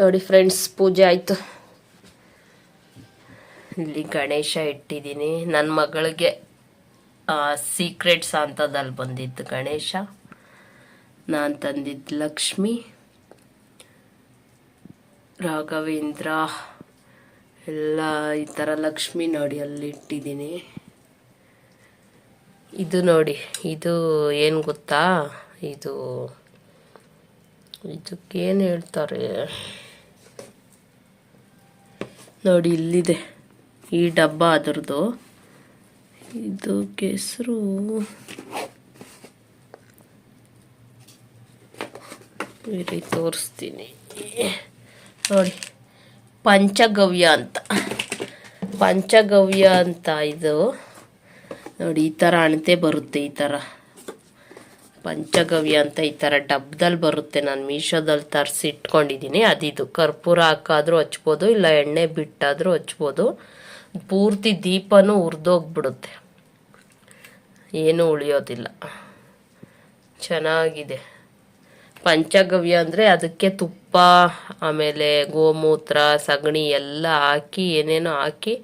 ನೋಡಿ ಫ್ರೆಂಡ್ಸ್ ಪೂಜೆ ಆಯಿತು. ಇಲ್ಲಿ ಗಣೇಶ ಇಟ್ಟಿದ್ದೀನಿ. ನನ್ನ ಮಗಳಿಗೆ ಸೀಕ್ರೆಟ್ಸ್ ಅಂತದಲ್ಲಿ ಬಂದಿತ್ತು ಗಣೇಶ. ನಾನು ತಂದಿದ್ದು ಲಕ್ಷ್ಮಿ, ರಾಘವೇಂದ್ರ, ಎಲ್ಲ ಈ ಥರ ಲಕ್ಷ್ಮಿ ನೋಡಿ ಅಲ್ಲಿ ಇಟ್ಟಿದ್ದೀನಿ. ಇದು ನೋಡಿ, ಇದು ಏನು ಗೊತ್ತಾ? ಇದು, ಇದಕ್ಕೇನು ಹೇಳ್ತಾರೆ? ನೋಡಿ, ಇಲ್ಲಿದೆ. ಈ ಡಬ್ಬ ಅದರದು ಇದು ಕೆಸರು. ತೋರಿಸ್ತೀನಿ. ನೋಡಿ, ಪಂಚಗವ್ಯ ಅಂತ. ಪಂಚಗವ್ಯ ಅಂತ ಇದು. ನೋಡಿ, ಈ ಥರ ಅಣತೆ ಬರುತ್ತೆ, ಈ ಥರ ಪಂಚಗವ್ಯ ಅಂತ ಈ ಥರ ಡಬ್ದಲ್ಲಿ ಬರುತ್ತೆ. ನಾನು ಮೀಶೋದಲ್ಲಿ ತರಿಸಿ ಇಟ್ಕೊಂಡಿದ್ದೀನಿ ಅದಿದು. ಕರ್ಪೂರ ಹಾಕಾದರೂ ಹಚ್ಬೋದು, ಇಲ್ಲ ಎಣ್ಣೆ ಬಿಟ್ಟಾದರೂ ಹಚ್ಬೋದು. ಪೂರ್ತಿ ದೀಪನೂ ಉರಿದೋಗ್ಬಿಡುತ್ತೆ. ಏನೂ ಉಳಿಯೋದಿಲ್ಲ. ಚೆನ್ನಾಗಿದೆ. ಪಂಚಗವ್ಯ ಅಂದರೆ ಅದಕ್ಕೆ ತುಪ್ಪ, ಆಮೇಲೆ ಗೋಮೂತ್ರ, ಸಗಣಿ ಎಲ್ಲ ಹಾಕಿ, ಏನೇನೋ ಹಾಕಿ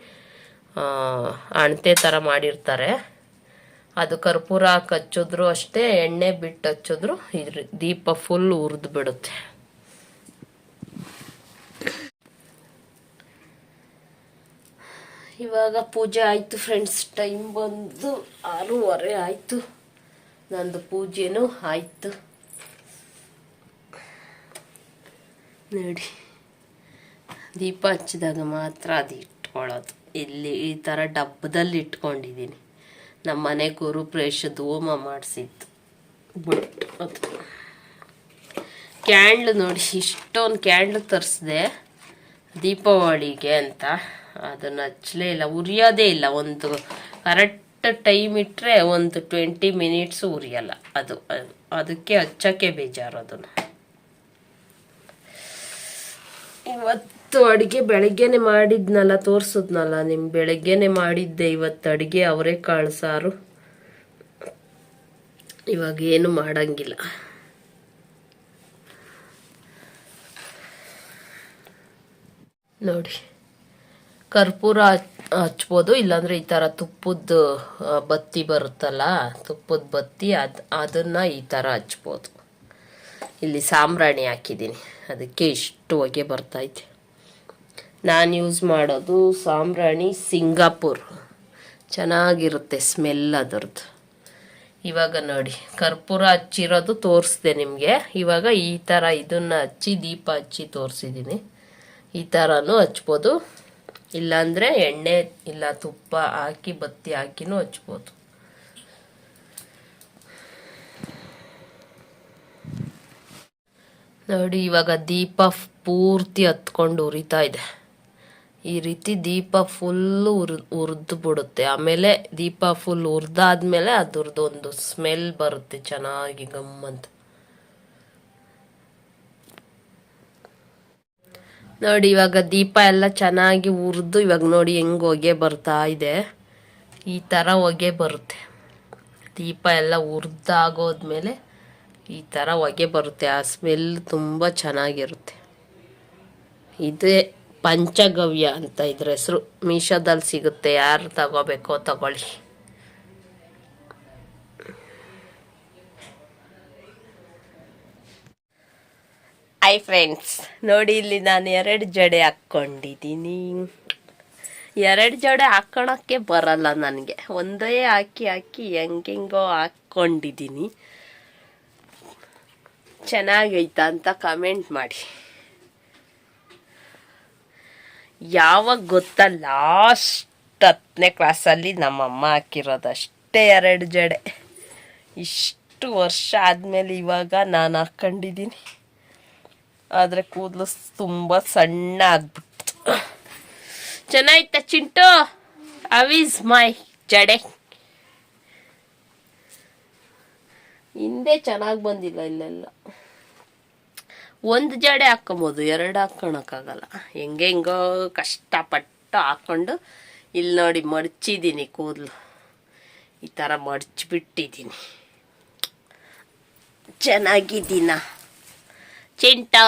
ಅಣತೆ ಥರ ಮಾಡಿರ್ತಾರೆ. ಅದು ಕರ್ಪೂರ ಹಾಕಿ ಹಚ್ಚಿದ್ರು ಅಷ್ಟೇ, ಎಣ್ಣೆ ಬಿಟ್ಟು ಹಚ್ಚಿದ್ರು ಇದ್ರ ದೀಪ ಫುಲ್ ಉರಿದು ಬಿಡುತ್ತೆ. ಇವಾಗ ಪೂಜೆ ಆಯಿತು ಫ್ರೆಂಡ್ಸ್ ಟೈಮ್ ಬಂದು ಆರೂವರೆ ಆಯಿತು. ನಂದು ಪೂಜೆನೂ ಆಯಿತು. ನೋಡಿ, ದೀಪ ಹಚ್ಚಿದಾಗ ಮಾತ್ರ ಅದು ಇಟ್ಕೊಳ್ಳೋದು ಇಲ್ಲಿ ಈ ಥರ ಡಬ್ಬದಲ್ಲಿ ಇಟ್ಕೊಂಡಿದ್ದೀನಿ. ನಮ್ಮ ಮನೆ ಗುರುಪ್ರೇಷದ ಹೋಮ ಮಾಡಿಸಿದ್ದು. ಬಿಟ್ಟು ಅದು ಕ್ಯಾಂಡ್ಲ್ ನೋಡಿ ಇಷ್ಟೊಂದು ಕ್ಯಾಂಡ್ಲ್ ತರಿಸಿದೆ ದೀಪಾವಳಿಗೆ ಅಂತ. ಅದನ್ನು ಹಚ್ಚಲೇ ಇಲ್ಲ ಉರಿಯೋದೇ ಇಲ್ಲ. ಒಂದು ಕರೆಕ್ಟ್ ಟೈಮ್ ಇಟ್ಟರೆ ಒಂದು ಟ್ವೆಂಟಿ ಮಿನಿಟ್ಸು ಉರಿಯಲ್ಲ. ಅದು- ಅದಕ್ಕೆ ಹಚ್ಚೋಕ್ಕೆ ಬೇಜಾರು ಅದನ್ನು. ಇವತ್ತು ಅಡುಗೆ ಬೆಳಗ್ಗೆನೆ ಮಾಡಿದ್ನಲ್ಲ, ತೋರಿಸಿದ್ನಲ್ಲ ನಿಮ್ ಬೆಳಗ್ಗೆನೆ ಮಾಡಿದ್ದೆ ಇವತ್ತು ಅಡುಗೆ, ಅವರೇ ಸಾರು. ಇವಾಗ ಏನು ಮಾಡಂಗಿಲ್ಲ. ನೋಡಿ, ಕರ್ಪೂರ ಹಚ್- ಹಚ್ಬೋದು, ಇಲ್ಲಾಂದ್ರೆ ಈ ಥರ ತುಪ್ಪದ ಬತ್ತಿ ಬರುತ್ತಲ್ಲ, ತುಪ್ಪದ ಬತ್ತಿ ಅದು, ಅದನ್ನು ಈ ಥರ ಹಚ್ಬೋದು. ಇಲ್ಲಿ ಸಾಂಬ್ರಾಣಿ ಹಾಕಿದ್ದೀನಿ. ಅದಕ್ಕೆ ಇಷ್ಟು ಹೊಗೆ ಬರ್ತೈತೆ ನಾನು ಯೂಸ್ ಮಾಡೋದು ಸಾಂಬ್ರಾಣಿ ಸಿಂಗಾಪುರ್. ಚೆನ್ನಾಗಿರುತ್ತೆ ಸ್ಮೆಲ್ ಅದರದ್ದು. ಇವಾಗ ನೋಡಿ, ಕರ್ಪೂರ ಹಚ್ಚಿರೋದು ತೋರಿಸ್ದೆ ನಿಮಗೆ. ಇವಾಗ ಈ ಥರ ಇದನ್ನು ಹಚ್ಚಿ, ದೀಪ ಹಚ್ಚಿ ತೋರಿಸಿದ್ದೀನಿ ಈ ಥರನೂ ಹಚ್ಬೋದು. ಇಲ್ಲಾಂದರೆ ಎಣ್ಣೆ, ಇಲ್ಲ ತುಪ್ಪ ಹಾಕಿ, ಬತ್ತಿ ಹಾಕಿನೂ ಹಚ್ಬೋದು. ನೋಡಿ, ಇವಾಗ ದೀಪ ಪೂರ್ತಿ ಹತ್ಕೊಂಡು ಉರಿತಾ ಇದೆ. ಈ ರೀತಿ ದೀಪ ಫುಲ್ಲು ಉರ್, ಉರಿದು ಬಿಡುತ್ತೆ. ಆಮೇಲೆ ದೀಪ ಫುಲ್ ಉರಿದಾದ್ಮೇಲೆ ಅದ್ರದ್ದು ಒಂದು ಸ್ಮೆಲ್ ಬರುತ್ತೆ, ಚೆನ್ನಾಗಿ ಗಮ್ಮಂತ ನೋಡಿ, ಇವಾಗ ದೀಪ ಎಲ್ಲ ಚೆನ್ನಾಗಿ ಉರಿದು ಇವಾಗ ನೋಡಿ ಹೆಂಗ್ ಹೊಗೆ ಬರ್ತಾ ಇದೆ. ಈ ಥರ ಹೊಗೆ ಬರುತ್ತೆ. ದೀಪ ಎಲ್ಲ ಉರಿದಾಗೋದ್ಮೇಲೆ ಈ ಥರ ಹೊಗೆ ಬರುತ್ತೆ. ಆ ಸ್ಮೆಲ್ ತುಂಬ ಚೆನ್ನಾಗಿರುತ್ತೆ. ಇದೇ ಪಂಚಗವ್ಯ ಅಂತ ಇದ್ರ ಹೆಸರು. ಮೀಶೋದಲ್ಲಿ ಸಿಗುತ್ತೆ. ಯಾರು ತಗೋಬೇಕೋ ತಗೊಳ್ಳಿ. ಐ ಫ್ರೆಂಡ್ಸ್ ನೋಡಿ, ಇಲ್ಲಿ ನಾನು ಎರಡು ಜಡೆ ಹಾಕ್ಕೊಂಡಿದ್ದೀನಿ ಎರಡು ಜಡೆ ಹಾಕೊಳಕ್ಕೆ ಬರಲ್ಲ ನನಗೆ. ಒಂದೇ ಹಾಕಿ ಹಾಕಿ ಹೆಂಗೆಂಗೋ ಹಾಕ್ಕೊಂಡಿದ್ದೀನಿ ಚೆನ್ನಾಗೈತಾ ಅಂತ ಕಮೆಂಟ್ ಮಾಡಿ. ಯಾವಾಗ ಗೊತ್ತ ಲಾಸ್ಟ್ ಹತ್ತನೇ ಕ್ಲಾಸಲ್ಲಿ ನಮ್ಮಮ್ಮ ಹಾಕಿರೋದಷ್ಟೇ ಎರಡು ಜಡೆ. ಇಷ್ಟು ವರ್ಷ ಆದಮೇಲೆ ಇವಾಗ ನಾನು ಹಾಕ್ಕೊಂಡಿದ್ದೀನಿ. ಆದರೆ ಕೂದಲು ತುಂಬ ಸಣ್ಣ ಆಗ್ಬಿಡ್ತು. ಚೆನ್ನಾಗಿತ್ತ ಚಿಂಟು? ಅವಿಸ್ ಮೈ ಜಡೆ? ಹಿಂದೆ ಚೆನ್ನಾಗಿ ಬಂದಿಲ್ಲ ಇಲ್ಲೆಲ್ಲ. ಒಂದು ಜಡೆ ಹಾಕ್ಕೊಬೋದು, ಎರಡು ಹಾಕ್ಕೊಳಕ್ಕಾಗಲ್ಲ ಹೆಂಗೆ ಹೆಂಗೋ ಕಷ್ಟಪಟ್ಟು ಹಾಕ್ಕೊಂಡು ಇಲ್ಲಿ ನೋಡಿ ಮಡ್ಚಿದ್ದೀನಿ ಕೂದಲು. ಈ ಥರ ಮಡ್ಚಿಬಿಟ್ಟಿದ್ದೀನಿ ಚೆನ್ನಾಗಿದ್ದೀನ? ಚಿಂಟು!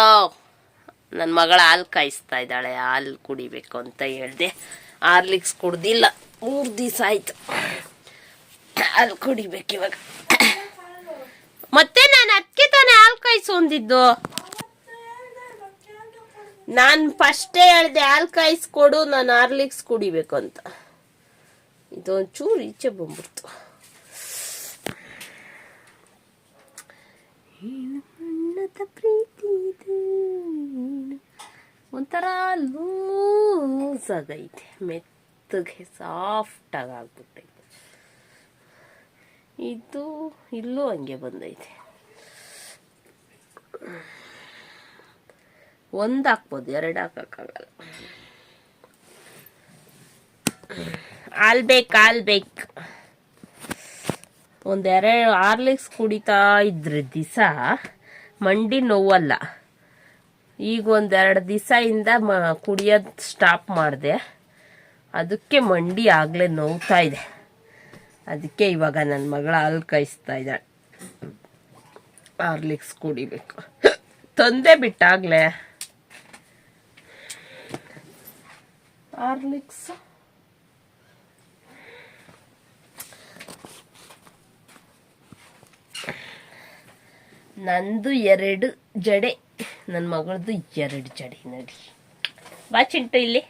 ನನ್ನ ಮಗಳ ಹಾಲು ಕಾಯಿಸ್ತಾ ಇದ್ದಾಳೆ, ಹಾಲು ಕುಡಿಬೇಕು ಅಂತ ಹೇಳಿದೆ. ಹಾರ್ಲಿಕ್ಸ್ ಕುಡ್ದಿಲ್ಲ. ಮೂರು ದಿವಸ ಆಯಿತು. ಹಾಲು ಕುಡಿಬೇಕು ಇವಾಗ. ಮತ್ತೆ ನಾನು ಅದಕ್ಕೆ ತಾನೇ ಹಾಲು ಕಾಯಿಸು ಅಂದಿದ್ದು. ನಾನು ಫಸ್ಟೇ ಹೇಳ್ದೆ ಹಾಲು ಕಾಯಿಸ್ಕೊಡು, ನಾನು ಹಾರ್ಲಿಕ್ಸ್ ಕುಡಿಬೇಕು ಅಂತ. ಇದೊಂಚೂರು ಈಚೆ ಬಂದ್ಬಿಡ್ತು. ಪ್ರೀತಿ ಒಂಥರ ಲೂಸ್ ಆಗೈತೆ ಮೆತ್ತಗೆ ಸಾಫ್ಟಾಗಿ ಆಗ್ಬಿಟ್ಟೈತೆ. ಇದು ಇಲ್ಲೂ ಹಂಗೆ ಬಂದೈತೆ. ಒಂದು ಹಾಕ್ಬೋದು, ಎರಡು ಹಾಕೋಕ್ಕಾಗಲ್ಲ. ಆಲ್ಬೇಕು ಬೇಕು ಹಾಲ್ ಬೇಕು ಒಂದೆರಡು ಆರ್ಲಿಕ್ಸ್ ಕುಡಿತಾ ಇದ್ರೆ ದಿವಸ ಮಂಡಿ ನೋವಲ್ಲ. ಈಗ ಒಂದೆರಡು ಇಂದ ಮ ಕುಡಿಯೋದು ಸ್ಟಾಪ್ ಮಾಡಿದೆ. ಅದಕ್ಕೆ ಮಂಡಿ ಆಗಲೇ ನೋವ್ತಾ ಇದೆ. ಅದಕ್ಕೆ ಇವಾಗ ನನ್ನ ಮಗಳ ಹಾಲು ಕಾಯಿಸ್ತಾ ಇದ್ದಾಳೆ. ಹಾರ್ಲಿಕ್ಸ್ ಕುಡಿಬೇಕು. ತಂದೆ ಬಿಟ್ಟಾಗ್ಲೇ. ಹಾರ್ಲಿಕ್ಸ್. ನಂದು ಎರಡು ಜಡೆ ನನ್ನ ಮಗಳದು ಎರಡು ಜಡೆ ನಡಿ. ಬಾ ಚಿಂಟು ಇಲ್ಲಿ.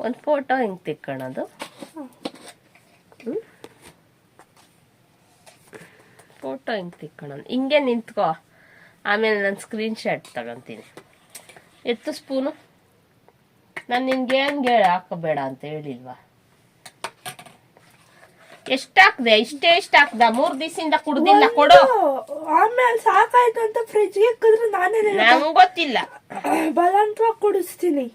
ಒಂದು ಫೋಟೋ ಹೆಂಗೆ ತೆಕ್ಕೊಳ್ಳೋದು ಫೋಟೋ ಹಿಂಗೆ ತಿಕ್ಕೋಣ ಹಿಂಗೆ ನಿಂತ್ಕೋ. ಆಮೇಲೆ ನಾನು ಸ್ಕ್ರೀನ್ ಶಾಟ್ ತಗೊತೀನಿ. ಎತ್ತು ಸ್ಪೂನು ನಾನು ಹೇಳಿ ಹಾಕಬೇಡ ಅಂತ ಹೇಳಿಲ್ವಾ? ಎಷ್ಟು ಹಾಕ್ದೆ? ಇಷ್ಟೇ ಎಷ್ಟು ಹಾಕ್ದ? ಮೂರು ದಿವಸದಿಂದ ಕುಡ್ದಿಲ್ಲ ಕೊಡು. ಆಮೇಲೆ ಸಾಕಾಯ್ತು ಅಂತ ಫ್ರಿಜ್ಗೆ ಇಕ್ಕಿದ್ರೆ ನಾನೇ ನಂಗೆ ಗೊತ್ತಿಲ್ಲ. ಬಲಂತವಾಗಿ ಕುಡಿಸ್ತೀನಿ.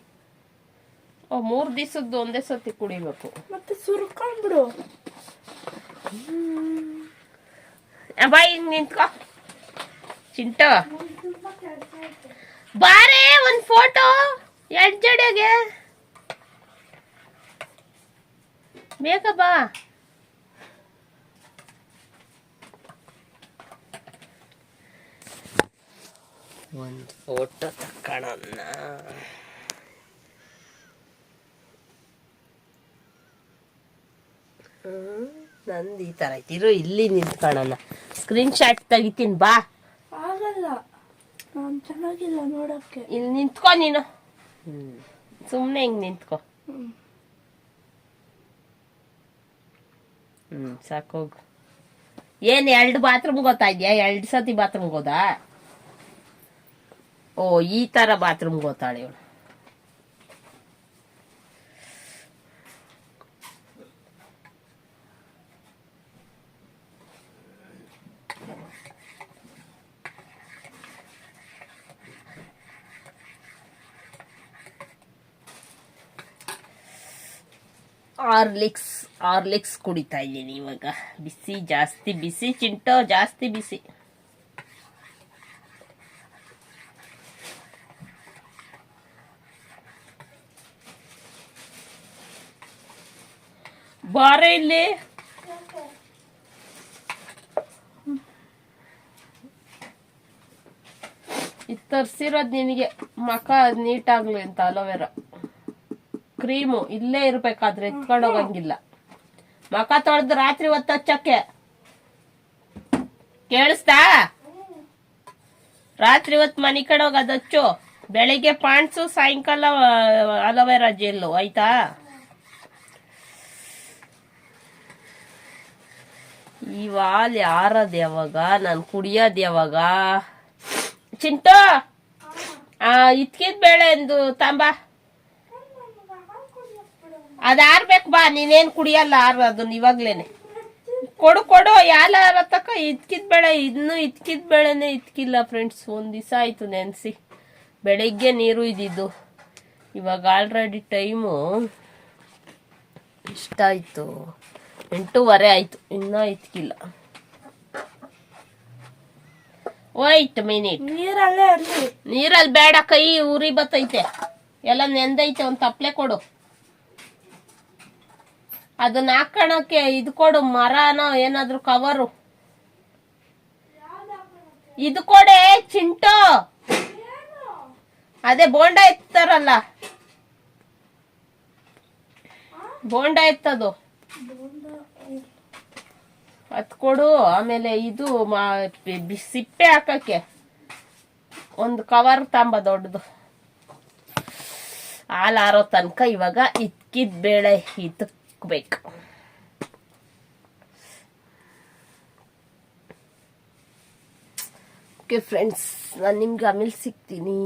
ಓ ಮೂರು ದಿವಸದ್ದು ಒಂದೇ ಸತಿ ಕುಡಿಬೇಕು. ಮತ್ತೆ ಸುರ್ಕೊಂಡ್ಬಿಡು. ಬಾ ಹಿಂಗ್ ನಿಂತ್ಕೋ. ಚಿಂಟು. ಬಾರೇ, ಒಂದ್ ಫೋಟೋ ಎರಡ್ ಜಡೆಗೆ ಬೇಕ ಬಾ. ಒಂದು ಫೋಟೋ ತಕ್ಕೊಳ್ಳೋಣ ನಂದು ಈ ಥರ ಐತಿರು ಇಲ್ಲಿ ನಿಂತ್ಕೊಳ್ಳೋಣ ಸ್ಕ್ರೀನ್ ಶಾಟ್ ತೆಗಿತೀನಿ ಬಾ. ಆಗಲ್ಲ. ನಾನು ಚೆನ್ನಾಗಿಲ್ಲ ನೋಡಕ್ಕೆ. ಇಲ್ಲಿ ನಿಂತ್ಕೋ ನೀನು. ಸುಮ್ಮನೆ ಹಿಂಗೆ ನಿಂತ್ಕೋ. ಹ್ಮ್. ಹ್ಞೂ ಸಾಕೋಗು ಏನು ಎರಡು ಬಾತ್ರೂಮ್ ಗೊತ್ತಾ ಇದೆಯಾ? ಎರಡು ಸತಿ ಬಾತ್ರೂಮ್ ಹೋದಾ ಓ ಈ ಥರ ಬಾತ್ರೂಮ್ ಗೊತ್ತಾಳೆ ಇವಳು. ಆರ್ಲಿಕ್ಸ್ ಆರ್ಲಿಕ್ಸ್ ಕುಡಿತಾ ಇದ್ದೀನಿ ಇವಾಗ. ಬಿಸಿ, ಜಾಸ್ತಿ ಬಿಸಿ, ಚಿಂಟೋ ಜಾಸ್ತಿ ಬಿಸಿ. ಬಾರೆ ಇಲ್ಲಿ. ಇದು ತರ್ಸಿರೋದು ನಿನಗೆ ಮಕ ನೀಟಾಗ್ಲಿ ಅಂತ ಅಲೋವೆರಾ. ಕ್ರೀಮು ಇಲ್ಲೇ ಇರ್ಬೇಕಾದ್ರೆ ಎತ್ಕೊಂಡು ಹೋಗಂಗಿಲ್ಲ ಮಕ ತೊಳೆದು ರಾತ್ರಿ ಹೊತ್ತು ಹಚ್ಚಕ್ಕೆ. ಕೇಳಿಸ್ತಾ? ರಾತ್ರಿ ಹೊತ್ತು ಮನೆ ಕಡೆ ಹೋಗಿ ಅದು ಹಚ್ಚು. ಬೆಳಿಗ್ಗೆ ಪಾಂಡ್ಸು ಸಾಯಂಕಾಲ ಅಲೋವೆರಾ ಜೆಲ್ಲು ಆಯ್ತಾ? ಈ ವಾಲ್ ಯಾರದ್ ಯಾವಾಗ? ನಾನು ಕುಡಿಯೋದ್ ಯಾವಾಗ? ಚಿಂಟು! ಆ ಇತ್ಕಿದ್ ಬೇಳೆ ಎಂದು ತಾಂಬ. ಅದ್ ಆರ್ಬೇಕು ಬಾ ನೀನೇನ್ ಕುಡಿಯಲ್ಲ ಆರ್ ಅದನ್ನ ಇವಾಗ್ಲೇನೆ ಕೊಡು ಕೊಡು ಯಾಲ ತಕ್ಕ ಇದ್ಕಿದ್ ಬೆಳೆ ಇನ್ನು ಇದ್ಕಿದ್ ಬೆಳೆನೇ ಇದ್ಕಿಲ್ಲ ಫ್ರೆಂಡ್ಸ್ ಒಂದ್ ದಿವಸ ಆಯ್ತು ನೆನ್ಸಿ. ಬೆಳಿಗ್ಗೆ ನೀರು ಇದ್ದಿದ್ದು. ಇವಾಗ ಆಲ್ರೆಡಿ ಟೈಮು ಇಷ್ಟಾಯ್ತು ಎಂಟೂವರೆ ಆಯ್ತು ಇನ್ನೂ ಇದ್ಕಿಲ್ಲ. ವೈಟ್ ಮಿನಿಟ್ ನೀರಲ್ಲಿ ಬೇಡ ಕೈ ಉರಿ ಬತ್ತೈತೆ ಎಲ್ಲ ನೆಂದೈತೆ ಒಂದು ತಪ್ಲೆ ಕೊಡು. ಅದನ್ನ ಹಾಕೋಣಕ್ಕೆ ಇದು ಕೊಡು, ಮರನೋ ಏನಾದ್ರು ಕವರು ಇದು ಕೊಡೆ, ಚಿಂಟು. ಅದೇ ಬೋಂಡ ಎತ್ತಾರಲ್ಲ. ಬೋಂಡ ಎತ್ತದು. ಅದ್ ಕೊಡು, ಆಮೇಲೆ ಇದು ಸಿಪ್ಪೆ ಹಾಕಕ್ಕೆ. ಒಂದು ಕವರ್ ತಾಂಬ ದೊಡ್ಡದು. ಹಾಲು ಆರೋ ತನಕ ಇವಾಗ ಇದ್ಕಿದ್ ಬೇಳೆ ಇತ್ತಕ್ಬೇಕು ಓಕೆ ಫ್ರೆಂಡ್ಸ್ ನಾನು ನಿಮ್ಗೆ ಆಮೇಲೆ ಸಿಗ್ತೀನಿ.